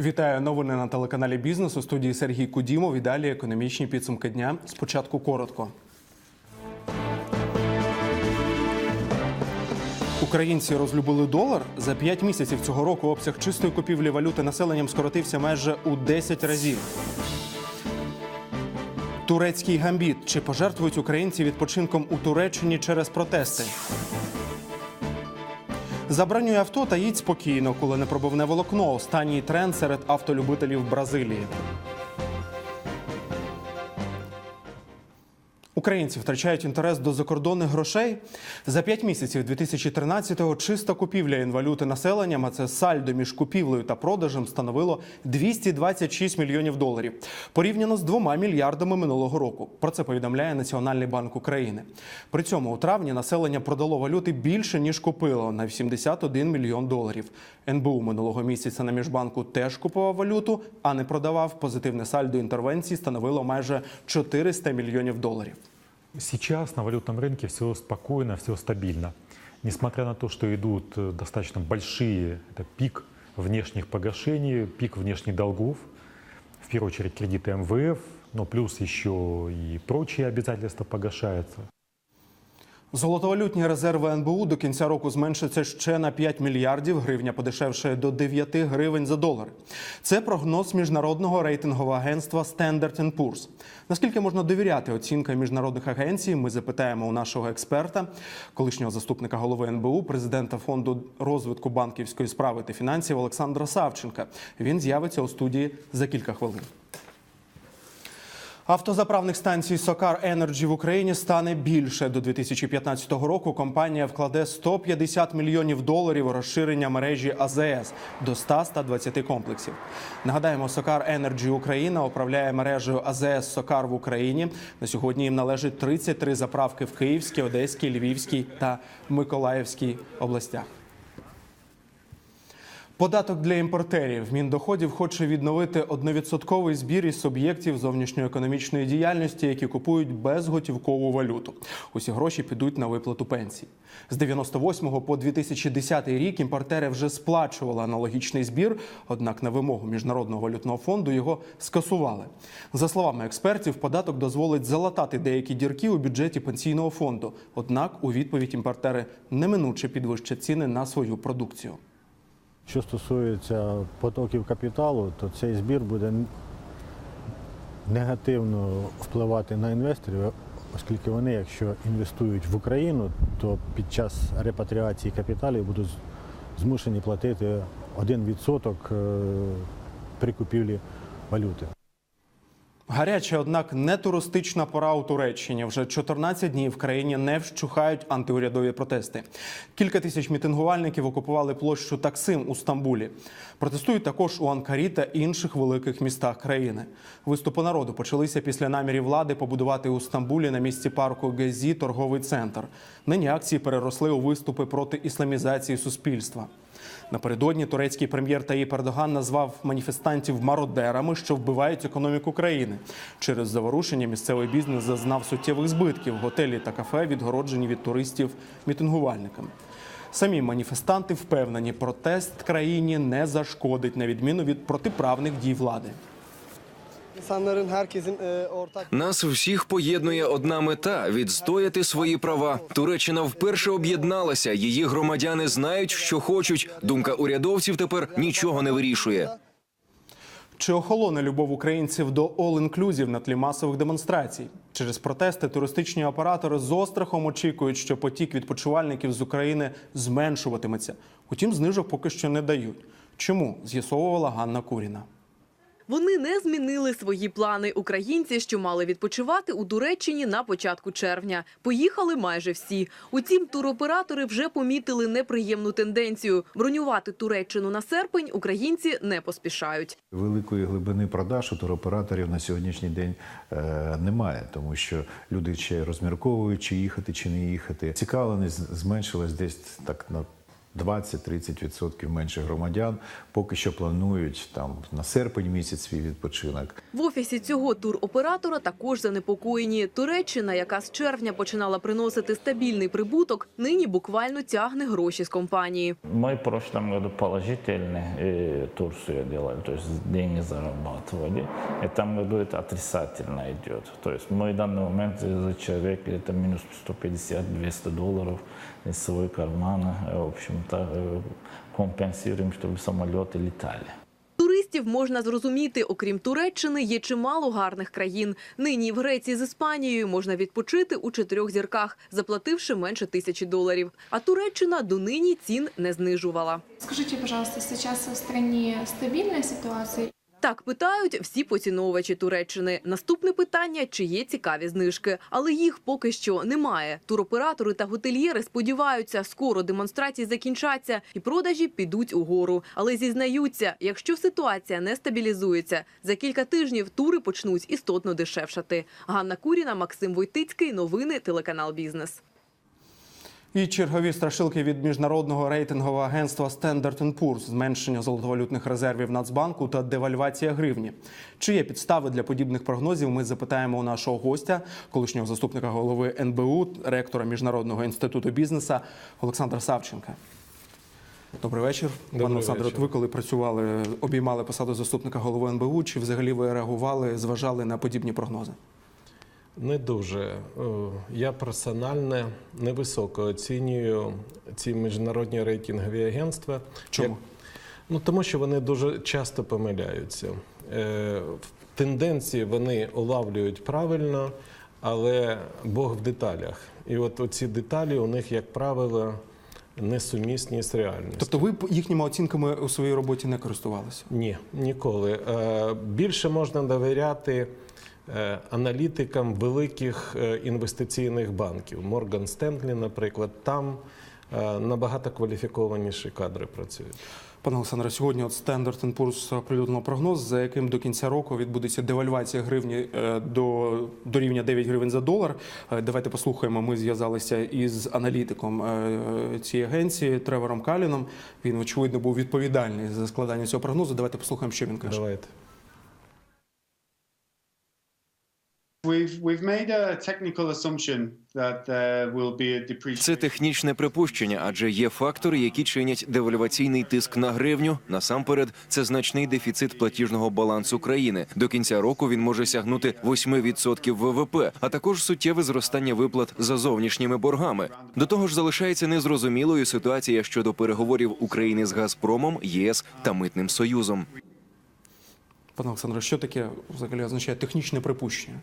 Вітаю новини на телеканалі Бізнес у студії Сергій Кудімов. І далі економічні підсумки дня. Спочатку коротко. Українці розлюбили долар. За 5 місяців цього року обсяг чистої купівлі валюти населенням скоротився майже у 10 разів. Турецький гамбіт. Чи пожертвують українці відпочинком у Туреччині через протести? Забронюй авто та їдь спокійно, коли не пробивне волокно. Останній тренд серед автолюбителів Бразилії. Українці втрачають інтерес до закордонних грошей. За 5 місяців 2013-го чиста купівля інвалюти населенням, а це сальдо між купівлею та продажем, становило 226 мільйонів доларів, порівняно з 2 мільярдами минулого року. Про це повідомляє Національний банк України. При цьому у травні населення продало валюти більше ніж купило на 71 мільйон доларів. НБУ минулого місяця на міжбанку теж купував валюту, а не продавав. Позитивне сальдо інтервенції становило майже 400 мільйонів доларів. Сейчас на валютном рынке все спокойно, все стабильно. Несмотря на то, что идут э, достаточно большие, это пик внешних погашений, пик внешних долгов, в первую очередь кредиты МВФ, но плюс еще и прочие обязательства погашаются. Золотовалютні резерви НБУ до кінця року зменшаться ще на 5 мільярдів. Гривня подешевшає до 9 гривень за долар. Це прогноз міжнародного рейтингового агентства Standard Poor's. Наскільки можна довіряти оцінкам міжнародних агенцій? Ми запитаємо у нашого експерта, колишнього заступника голови НБУ, президента фонду розвитку банківської справи та фінансів Олександра Савченка. Він з'явиться у студії за кілька хвилин. Автозаправних станцій Сокар Енерджі в Україні стане більше. До 2015 року компанія вкладе 150 мільйонів доларів у розширення мережі АЗС до 100-120 комплексів. Нагадаємо, Сокар Енерджі Україна управляє мережею АЗС Сокар в Україні. На сьогодні їм належить 33 заправки в Київській, Одеській, Львівській та Миколаївській областях. Податок для імпортерів Міндоходів хоче відновити одновідсотковий збір із суб'єктів зовнішньоекономічної діяльності, які купують безготівкову валюту. Усі гроші підуть на виплату пенсій. З 98 по 2010 рік імпортери вже сплачували аналогічний збір, однак на вимогу міжнародного валютного фонду його скасували. За словами експертів, податок дозволить залатати деякі дірки у бюджеті пенсійного фонду. Однак у відповідь імпортери неминуче підвищать ціни на свою продукцію. Що стосується потоків капіталу, то цей збір буде негативно впливати на інвесторів, оскільки вони, якщо інвестують в Україну, то під час репатріації капіталів будуть змушені платити 1% е, при купівлі валюти. Гаряча, однак не туристична пора у Туреччині. Вже 14 днів в країні не вщухають антиурядові протести. Кілька тисяч мітингувальників окупували площу Таксим у Стамбулі. Протестують також у Анкарі та інших великих містах країни. Виступи народу почалися після намірів влади побудувати у Стамбулі на місці парку Гезі торговий центр. Нині акції переросли у виступи проти ісламізації суспільства. Напередодні турецький прем'єр Таїп Ердоган назвав маніфестантів мародерами, що вбивають економіку країни. Через заворушення місцевий бізнес зазнав суттєвих збитків. Готелі та кафе відгороджені від туристів мітингувальниками. Самі маніфестанти впевнені, протест країні не зашкодить, на відміну від протиправних дій влади. İnsanların herkesin e, ortak Нас всіх поєднує одна мета відстояти свої права. Туреччина вперше об'єдналася. Її громадяни знають, що хочуть. Думка урядовців тепер нічого не вирішує. Чи охолоне любов українців до all-inclusive на тлі масових демонстрацій? Через протести туристичні оператори з острахом очікують, що потік відпочивальників з України зменшуватиметься. Утім, знижок поки що не дають. Чому з'ясовувала Ганна Куріна? Вони не змінили свої плани. Українці, що мали відпочивати у Туреччині на початку червня, поїхали майже всі. Утім, туроператори вже помітили неприємну тенденцію. Бронювати Туреччину на серпень українці не поспішають. Великої глибини продаж у туроператорів на сьогоднішній день е, немає, тому що люди ще розмірковують, чи їхати, чи не їхати. Цікавленість зменшилась десь так на 20-30% менше громадян поки що планують там на серпень місяць свій відпочинок. В офісі цього туроператора також занепокоєні. Туреччина, яка з червня починала приносити стабільний прибуток, нині буквально тягне гроші з компанії. Мы в прошлом году положительный э, Турцию делали, то есть деньги зарабатывали. В этом году это отрицательно идет. То есть мы в данный момент за человек это минус 150-200 долларов из своего кармана, э, в общем-то, э, компенсируем, чтобы самолеты летали. Туристів можна зрозуміти. Окрім Туреччини, є чимало гарних країн. Нині в Греції з Іспанією можна відпочити у чотирьох зірках, заплативши менше тисячі доларів. А Туреччина донині цін не знижувала. Скажите, пожалуйста, сейчас в стране стабильная ситуация? Так питають всі поціновувачі Туреччини. Наступне питання: чи є цікаві знижки, але їх поки що немає. Туроператори та готельєри сподіваються, скоро демонстрації закінчаться і продажі підуть угору. Але зізнаються, якщо ситуація не стабілізується, за кілька тижнів тури почнуть істотно дешевшати. Ганна Куріна, Максим Войтицький. Новини телеканал Бізнес. І чергові страшилки від міжнародного рейтингового агентства Standard Poor's, зменшення золотовалютних резервів Нацбанку та девальвація гривні. Чи є підстави для подібних прогнозів? Ми запитаємо у нашого гостя, колишнього заступника голови НБУ, ректора міжнародного інституту бізнеса Олександра Савченка. Добрий вечір, пане. От ви коли працювали, обіймали посаду заступника голови НБУ, чи взагалі ви реагували, зважали на подібні прогнози? Не дуже. Е, Я персонально невисоко оцінюю ці міжнародні рейтингові агентства. Чому? Як- Ну, тому що вони дуже часто помиляються. Е, в Тенденції вони улавлюють правильно, але Бог в деталях. І от оці деталі у них, як правило, несумісні з реальністю. Тобто ви їхніми оцінками у своїй роботі не користувалися? Ні, ніколи. Е, Більше можна довіряти аналітикам великих е, інвестиційних банків. Морган Стенлі, наприклад, там е, набагато кваліфікованіші кадри працюють. Пане Олександре, сьогодні от Standard Poor's оприлюднив прогноз, за яким до кінця року відбудеться девальвація гривні е, до, до рівня 9 гривень за долар. Е, Давайте послухаємо. Ми зв'язалися із аналітиком е, цієї агенції Тревором Каліном. Він очевидно був відповідальний за складання цього прогнозу. Давайте послухаємо, що він каже. Давайте. We've we've made a technical assumption that uh, will be a depreciation. Це технічне припущення, адже є фактори, які чинять девальваційний тиск на гривню. Насамперед, це значний дефіцит платіжного балансу країни. До кінця року він може сягнути 8% ВВП, а також суттєве зростання виплат за зовнішніми боргами. До того ж, залишається незрозумілою ситуація щодо переговорів України з Газпромом, ЄС та митним союзом. Пане Олександре, що таке взагалі означає технічне припущення?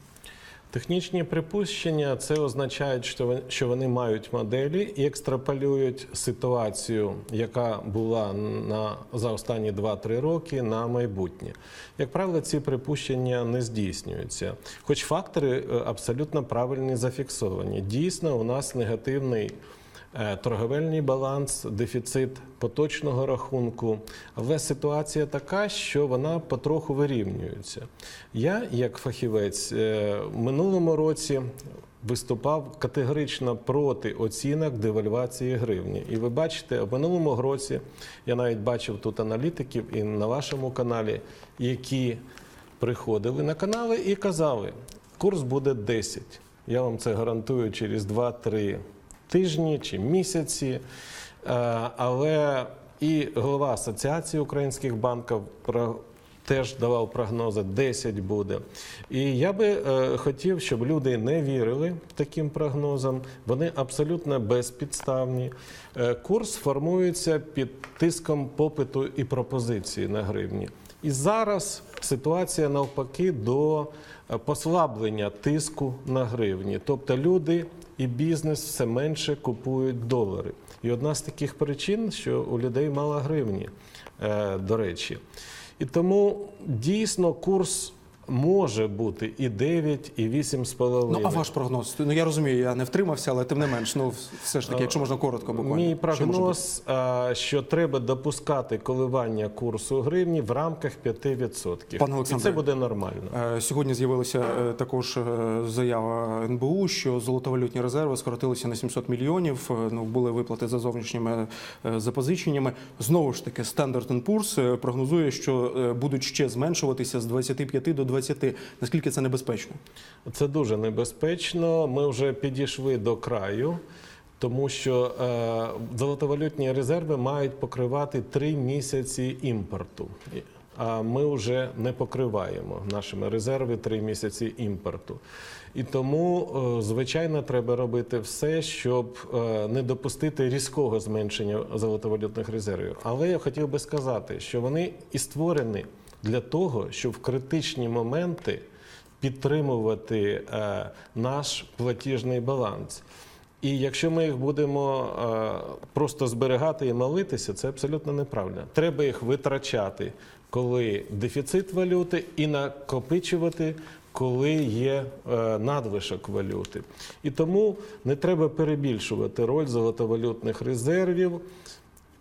Технічні припущення це означає, що вони, що вони мають моделі і екстраполюють ситуацію, яка була на за останні 2-3 роки на майбутнє. Як правило, ці припущення не здійснюються. Хоч фактори е, абсолютно правильні зафіксовані. Дійсно, у нас негативний. Е, Торговельний баланс, дефіцит поточного рахунку, але ситуація така, що вона потроху вирівнюється. Я, як фахівець, е, в минулому році виступав категорично проти оцінок девальвації гривні. І ви бачите, в минулому році я навіть бачив тут аналітиків і на вашому каналі, які приходили на канали і казали, курс буде 10. Я вам це гарантую через 2-3 тижні чи місяці. Е, Але і голова Асоціації українських банків теж давав прогнози 10 буде. І я би е, хотів, щоб люди не вірили таким прогнозам. Вони абсолютно безпідставні. Е, курс формується під тиском попиту і пропозиції на гривні. І зараз ситуація навпаки до послаблення тиску на гривні. Тобто люди і бізнес все менше купують долари. І одна з таких причин, що у людей мало гривні, е, до речі. І тому дійсно курс може бути і 9, і 8,5. Ну а ваш прогноз? Ну я розумію, я не втримався, але тим не менш, ну все ж таки, якщо можна коротко, буквально. Мій Що прогноз, а, що треба допускати коливання курсу гривні в рамках 5%. Пане і це буде нормально. Е, Сьогодні з'явилася е, також е, заява НБУ, що золотовалютні резерви скоротилися на 700 мільйонів. Е, Ну були виплати за зовнішніми е, запозиченнями. Знову ж таки, Standard Poor's е, прогнозує, що е, будуть ще зменшуватися з 25 до 20. Наскільки це небезпечно? Це дуже небезпечно. Ми вже підійшли до краю, тому що е, золотовалютні резерви мають покривати три місяці імпорту. А ми вже не покриваємо нашими резерви три місяці імпорту. І тому, е, звичайно, треба робити все, щоб е, не допустити різкого зменшення золотовалютних резервів. Але я хотів би сказати, що вони і створені для того, щоб в критичні моменти підтримувати е, наш платіжний баланс. І якщо ми їх будемо е, просто зберігати і молитися, це абсолютно неправильно. Треба їх витрачати, коли дефіцит валюти, і накопичувати, коли є е, надлишок валюти. І тому не треба перебільшувати роль золотовалютних резервів.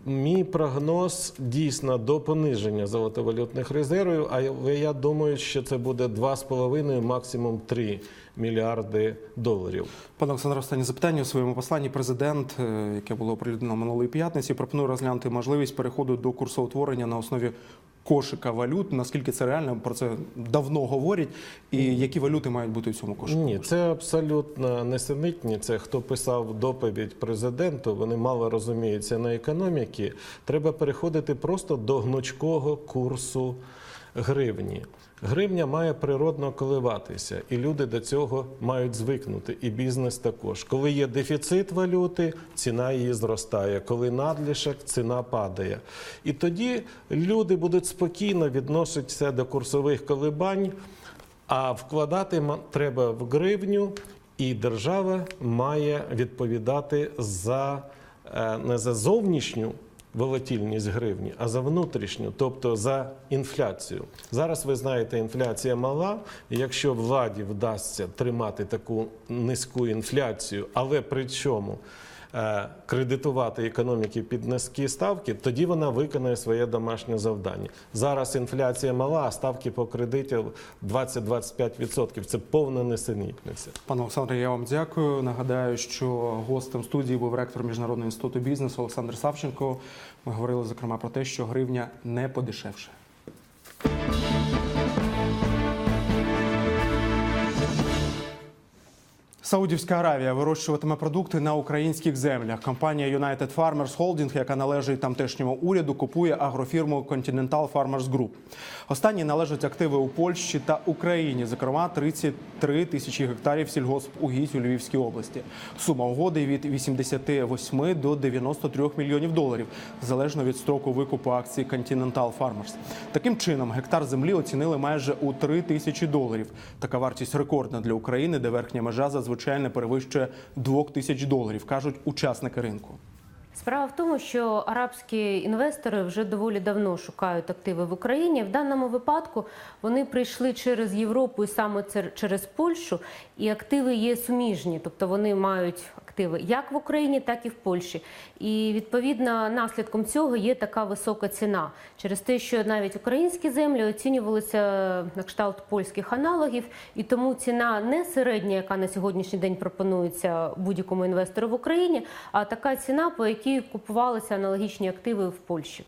Мій прогноз дійсно до пониження золотовалютних резервів, але я думаю, що це буде 2,5, максимум 3 мільярди доларів. Пане Олександре, останнє запитання у своєму посланні. Президент, е, яке було оприлюднено минулої п'ятниці, пропонує розглянути можливість переходу до курсоутворення на основі кошика валют. Наскільки це реально? Про це давно говорять. І які валюти мають бути в цьому кошику? Ні, це абсолютно несенітні. Це хто писав доповідь президенту. Вони мало розуміються на економіці. Треба переходити просто до гнучкого курсу гривні. Гривня має природно коливатися, і люди до цього мають звикнути, і бізнес також. Коли є дефіцит валюти, ціна її зростає. Коли надлишок, ціна падає. І тоді люди будуть спокійно відноситися до курсових колебань. А вкладати треба в гривню, і держава має відповідати за е, не за зовнішню волатильність гривні, а за внутрішню, тобто за інфляцію. Зараз ви знаєте, інфляція мала. Якщо владі вдасться тримати таку низьку інфляцію, але при чому кредитувати економіки під низькі ставки, тоді вона виконає своє домашнє завдання. Зараз інфляція мала, а ставки по кредитів 20-25%. Це повна несенітниця. Пане Олександре, я вам дякую. Нагадаю, що гостем студії був ректор Міжнародного інституту бізнесу Олександр Савченко. Ми говорили зокрема про те, що гривня не подешевше. Саудівська Аравія вирощуватиме продукти на українських землях. Компанія United Farmers Holding, яка належить тамтешньому уряду, купує агрофірму Continental Farmers Group. Останні належать активи у Польщі та Україні, зокрема 33 тисячі гектарів сільгоспугідь у Львівській області. Сума угоди від 88 до 93 мільйонів доларів, залежно від строку викупу акцій Continental Farmers. Таким чином, гектар землі оцінили майже у 3 тисячі доларів. Така вартість рекордна для України, де верхня межа зазвичай не перевищує 2 тисяч доларів, кажуть учасники ринку. Справа в тому, що арабські інвестори вже доволі давно шукають активи в Україні. В даному випадку вони прийшли через Європу і саме через Польщу, і активи є суміжні, тобто вони мають активи як в Україні, так і в Польщі. І відповідно наслідком цього є така висока ціна через те, що навіть українські землі оцінювалися на кшталт польських аналогів, і тому ціна не середня, яка на сьогоднішній день пропонується будь-якому інвестору в Україні, а така ціна, по якій купувалися аналогічні активи в Польщі.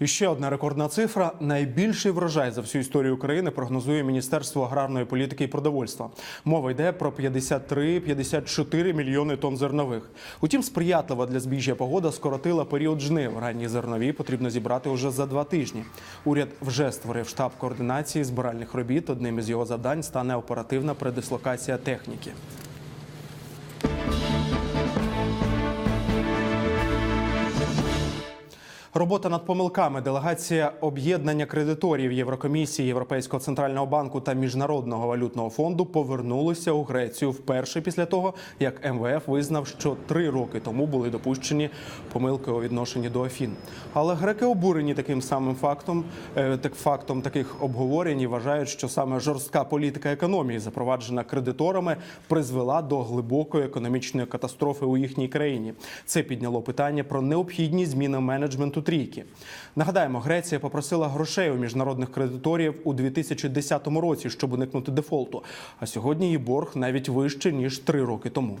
І ще одна рекордна цифра: найбільший врожай за всю історію України прогнозує Міністерство аграрної політики і продовольства. Мова йде про 53-54 мільйони тонн зернових. Утім, сприятлива для збіжжя погода скоротила період жнив. Ранні зернові потрібно зібрати уже за два тижні. Уряд вже створив штаб координації збиральних робіт. Одним із його завдань стане оперативна передислокація техніки. Робота над помилками. Делегація об'єднання кредиторів Єврокомісії, Європейського центрального банку та Міжнародного валютного фонду повернулися у Грецію вперше після того, як МВФ визнав, що три роки тому були допущені помилки у відношенні до Афін. Але греки обурені таким самим фактом, е, так фактом таких обговорень і вважають, що саме жорстка політика економії, запроваджена кредиторами, призвела до глибокої економічної катастрофи у їхній країні. Це підняло питання про необхідність зміни менеджменту трійки. Нагадаємо, Греція попросила грошей у міжнародних кредиторів у 2010 році, щоб уникнути дефолту. А сьогодні її борг навіть вище ніж три роки тому.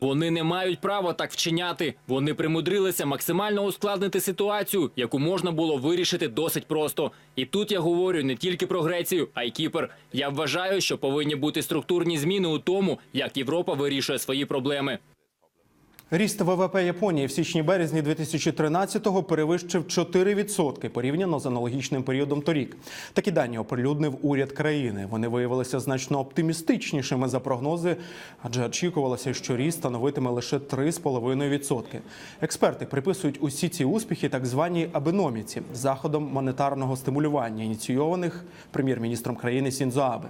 Вони не мають права так вчиняти. Вони примудрилися максимально ускладнити ситуацію, яку можна було вирішити досить просто. І тут я говорю не тільки про Грецію, а й Кіпр. Я вважаю, що повинні бути структурні зміни у тому, як Європа вирішує свої проблеми. Ріст ВВП Японії в січні-березні 2013-го перевищив 4% порівняно з аналогічним періодом торік. Такі дані оприлюднив уряд країни. Вони виявилися значно оптимістичнішими за прогнози, адже очікувалося, що ріст становитиме лише 3,5%. Експерти приписують усі ці успіхи так званій абеноміці заходом монетарного стимулювання, ініційованих прем'єр-міністром країни Сінзо Абе.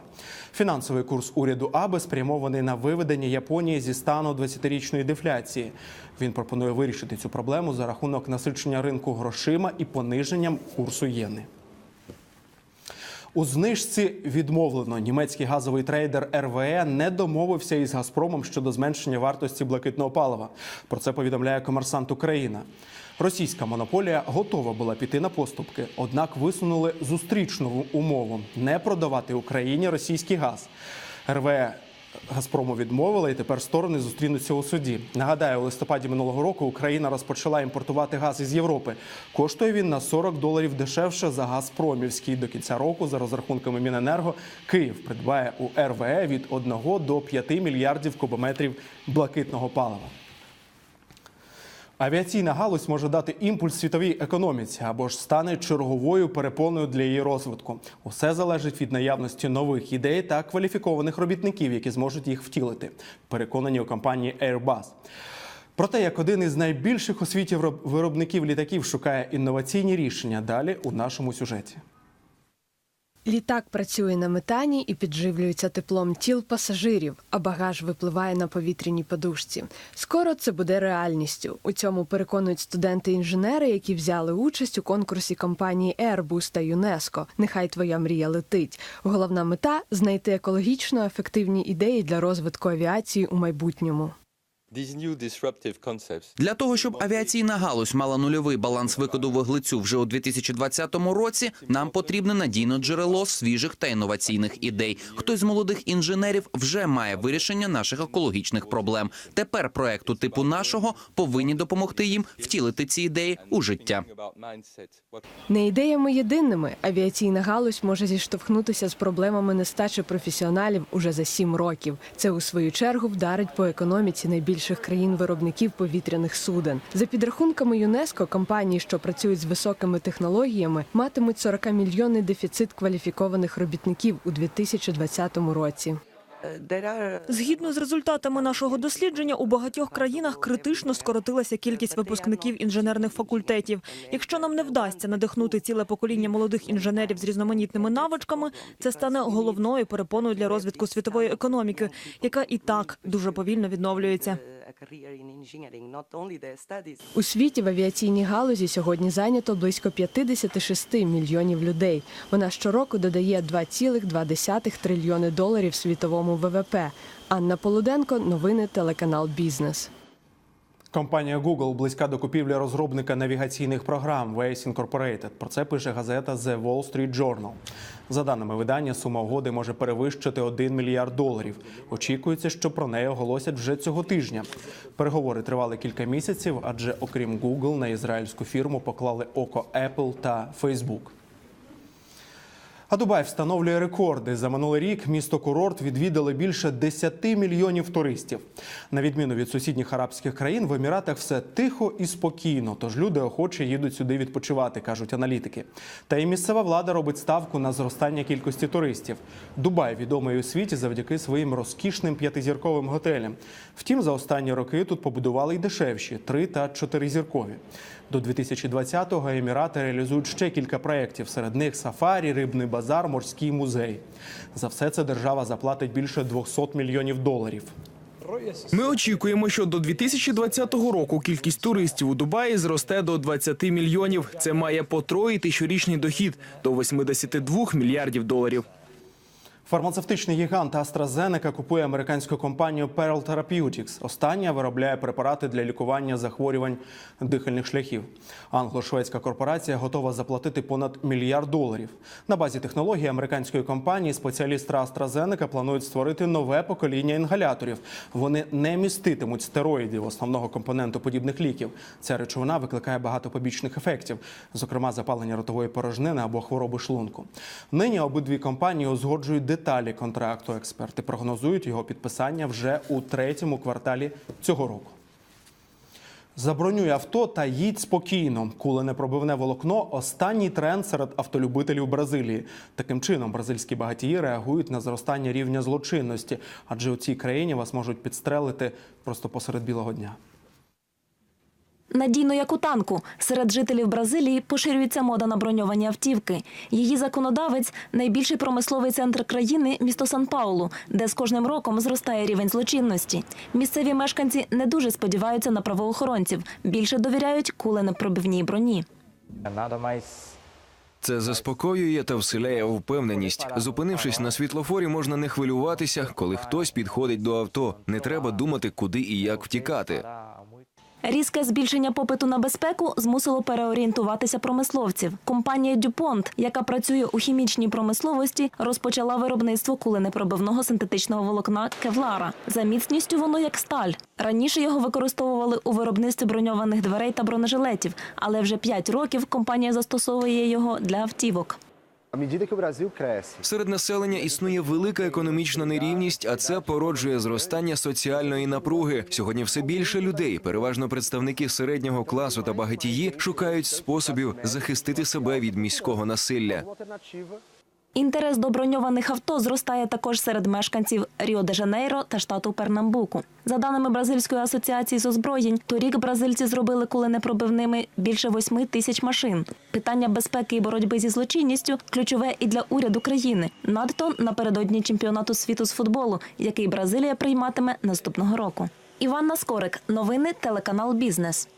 Фінансовий курс уряду Абе спрямований на виведення Японії зі стану 20-річної дефляції. Він пропонує вирішити цю проблему за рахунок насичення ринку грошима і пониженням курсу єни. У знижці відмовлено. Німецький газовий трейдер РВЕ не домовився із Газпромом щодо зменшення вартості блакитного палива. Про це повідомляє комерсант Україна. Російська монополія готова була піти на поступки, однак висунули зустрічну умову не продавати Україні російський газ. РВЕ Газпрому відмовила, і тепер сторони зустрінуться у суді. Нагадаю, у листопаді минулого року Україна розпочала імпортувати газ із Європи. Коштує він на 40 доларів дешевше за Газпромівський. До кінця року, за розрахунками Міненерго, Київ придбає у РВЕ від 1 до 5 мільярдів кубометрів блакитного палива. Авіаційна галузь може дати імпульс світовій економіці або ж стане черговою перепоною для її розвитку. Усе залежить від наявності нових ідей та кваліфікованих робітників, які зможуть їх втілити. Переконані у компанії Airbus. Про те, як один із найбільших у світі виробників літаків шукає інноваційні рішення, далі у нашому сюжеті. Літак працює на метані і підживлюється теплом тіл пасажирів, а багаж випливає на повітряній подушці. Скоро це буде реальністю. У цьому переконують студенти-інженери, які взяли участь у конкурсі компанії Airbus та ЮНЕСКО. Нехай твоя мрія летить. Головна мета знайти екологічно ефективні ідеї для розвитку авіації у майбутньому. Для того, щоб авіаційна галузь мала нульовий баланс викиду вуглецю вже у 2020 році, нам потрібне надійне джерело свіжих та інноваційних ідей. Хтось з молодих інженерів вже має вирішення наших екологічних проблем. Тепер проекту типу нашого повинні допомогти їм втілити ці ідеї у життя. Не ідеями єдиними авіаційна галузь може зіштовхнутися з проблемами нестачі професіоналів уже за сім років. Це у свою чергу вдарить по економіці найбільших країн-виробників повітряних суден. За підрахунками ЮНЕСКО, компанії, що працюють з високими технологіями, матимуть 40-мільйонний дефіцит кваліфікованих робітників у 2020 році. Згідно з результатами нашого дослідження, у багатьох країнах критично скоротилася кількість випускників інженерних факультетів. Якщо нам не вдасться надихнути ціле покоління молодих інженерів з різноманітними навичками, це стане головною перепоною для розвитку світової економіки, яка і так дуже повільно відновлюється. У світі в авіаційній галузі сьогодні зайнято близько 56 мільйонів людей. Вона щороку додає 2,2 трильйони доларів світовому ВВП. Анна Полуденко, новини телеканал Бізнес. Компанія Google близька до купівлі розробника навігаційних програм Waze Incorporated. Про це пише газета The Wall Street Journal. За даними видання, сума угоди може перевищити 1 мільярд доларів. Очікується, що про неї оголосять вже цього тижня. Переговори тривали кілька місяців, адже окрім Google на ізраїльську фірму поклали око Apple та Facebook. А Дубай встановлює рекорди. За минулий рік місто курорт відвідали більше 10 мільйонів туристів. На відміну від сусідніх арабських країн, в Еміратах все тихо і спокійно. Тож люди охоче їдуть сюди відпочивати, кажуть аналітики. Та і місцева влада робить ставку на зростання кількості туристів. Дубай відомий у світі завдяки своїм розкішним п'ятизірковим готелям. Втім, за останні роки тут побудували й дешевші три та чотиризіркові. До 2020-го Емірати реалізують ще кілька проєктів. Серед них сафарі, рибний базар, морський музей. За все це держава заплатить більше 200 мільйонів доларів. Ми очікуємо, що до 2020 року кількість туристів у Дубаї зросте до 20 мільйонів. Це має потроїти щорічний дохід до 82 мільярдів доларів. Фармацевтичний гігант AstraZeneca купує американську компанію Pearl Therapeutics. Остання виробляє препарати для лікування захворювань дихальних шляхів. Англо-шведська корпорація готова заплатити понад мільярд доларів. На базі технології американської компанії спеціалісти AstraZeneca планують створити нове покоління інгаляторів. Вони не міститимуть стероїдів, основного компоненту подібних ліків. Ця речовина викликає багато побічних ефектів, зокрема запалення ротової порожнини або хвороби шлунку. Нині обидві компанії узгоджують деталі контракту. Експерти прогнозують його підписання вже у третьому кварталі цього року. Забронюй авто та їдь спокійно. Куленепробивне волокно останній тренд серед автолюбителів Бразилії. Таким чином, бразильські багатії реагують на зростання рівня злочинності, адже у цій країні вас можуть підстрелити просто посеред білого дня. Надійно як у танку. Серед жителів Бразилії поширюється мода на броньовані автівки. Її законодавець найбільший промисловий центр країни місто Сан-Паулу, де з кожним роком зростає рівень злочинності. Місцеві мешканці не дуже сподіваються на правоохоронців, більше довіряють куленепробивній броні. Це заспокоює та вселяє впевненість. Зупинившись на світлофорі, можна не хвилюватися, коли хтось підходить до авто. Не треба думати, куди і як втікати. Різке збільшення попиту на безпеку змусило переорієнтуватися промисловців. Компанія Дюпонт, яка працює у хімічній промисловості, розпочала виробництво куленепробивного синтетичного волокна кевлара. За міцністю воно як сталь. Раніше його використовували у виробництві броньованих дверей та бронежилетів, але вже 5 років компанія застосовує його для автівок. Серед населення існує велика економічна нерівність, а це породжує зростання соціальної напруги. Сьогодні все більше людей, переважно представники середнього класу та багатії, шукають способів захистити себе від міського насилля. Інтерес до броньованих авто зростає також серед мешканців Ріо-де-Жанейро та штату Пернамбуку. За даними Бразильської асоціації з озброєнь, торік бразильці зробили куленепробивними більше восьми тисяч машин. Питання безпеки і боротьби зі злочинністю ключове і для уряду країни. Надто напередодні чемпіонату світу з футболу, який Бразилія прийматиме наступного року. Іванна Скорик, новини, телеканал Бізнес.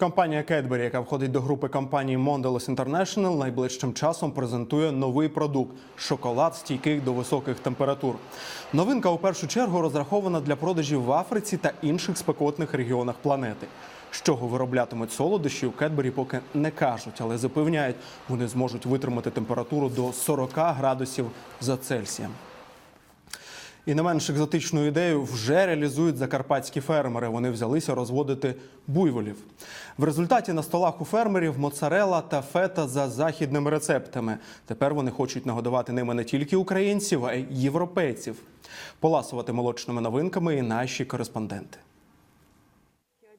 Компанія Cadbury, яка входить до групи компаній Mondelez International, найближчим часом презентує новий продукт шоколад, стійкий до високих температур. Новинка у першу чергу розрахована для продажів в Африці та інших спекотних регіонах планети. З чого вироблятимуть солодощі, у Cadbury поки не кажуть, але запевняють, вони зможуть витримати температуру до 40 градусів за Цельсієм. І не менш екзотичну ідею вже реалізують закарпатські фермери. Вони взялися розводити буйволів. В результаті на столах у фермерів моцарела та фета за західними рецептами. Тепер вони хочуть нагодувати ними не тільки українців, а й європейців. Поласувати молочними новинками і наші кореспонденти.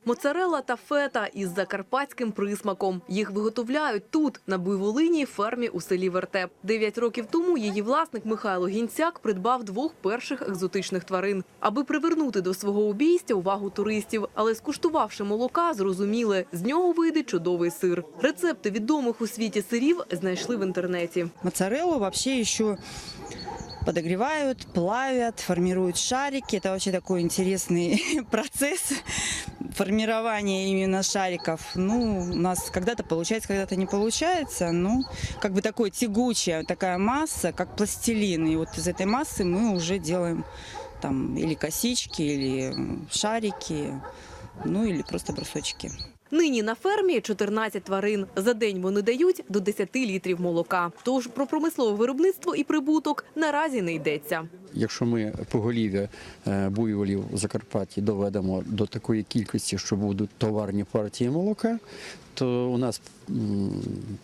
Моцарелла та фета із закарпатським присмаком. Їх виготовляють тут, на буйволиній фермі у селі Вертеп. Дев'ять років тому її власник Михайло Гінцяк придбав двох перших екзотичних тварин, аби привернути до свого обійстя увагу туристів. Але скуштувавши молока, зрозуміли, з нього вийде чудовий сир. Рецепти відомих у світі сирів знайшли в інтернеті. Моцареллу вообще еще подогревают, плавят, формируют шарики. Это вообще такой интересный процесс формирования именно шариков. Ну, у нас когда-то получается, когда-то не получается. Ну, как бы такой тягучая такая масса, как пластилин. И вот из этой массы мы уже делаем там или косички, или м, шарики, ну или просто брусочки. Нині на фермі 14 тварин. За день вони дають до 10 літрів молока. Тож про промислове виробництво і прибуток наразі не йдеться. Якщо ми поголів'я е, буйволів в Закарпатті доведемо до такої кількості, що будуть товарні партії молока, то у нас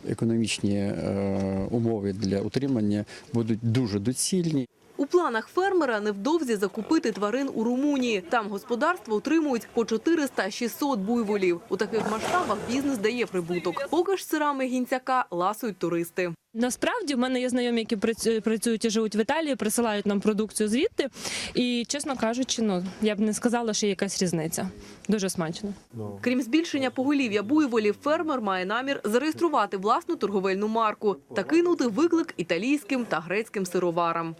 економічні е, умови для утримання будуть дуже доцільні. У планах фермера невдовзі закупити тварин у Румунії. Там господарство утримують по 400-600 буйволів. У таких масштабах бізнес дає прибуток. Поки ж сирами гінцяка ласують туристи. Насправді в мене є знайомі, які працю- працюють і живуть в Італії, присилають нам продукцію звідти. І чесно кажучи, ну я б не сказала, що є якась різниця. Дуже смачно. Крім збільшення поголів'я буйволів, фермер має намір зареєструвати власну торговельну марку та кинути виклик італійським та грецьким сироварам.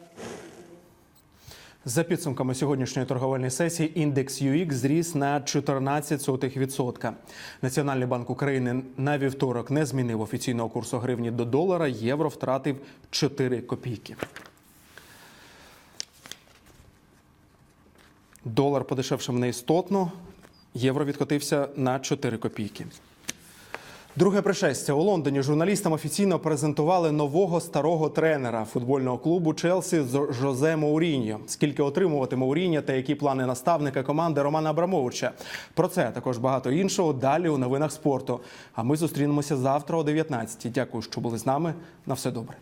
За підсумками сьогоднішньої торговельної сесії, індекс UX зріс на 14%. Національний банк України на вівторок не змінив офіційного курсу гривні до долара. Євро втратив 4 копійки. Долар подешевшав неістотно. Євро відкотився на 4 копійки. Друге пришестя у Лондоні журналістам офіційно презентували нового старого тренера футбольного клубу Челсі Жозе Мауріньо. Скільки отримувати Мауріньо та які плани наставника команди Романа Абрамовича. Про це також багато іншого далі у новинах спорту. А ми зустрінемося завтра о 19 Дякую, що були з нами. На все добре.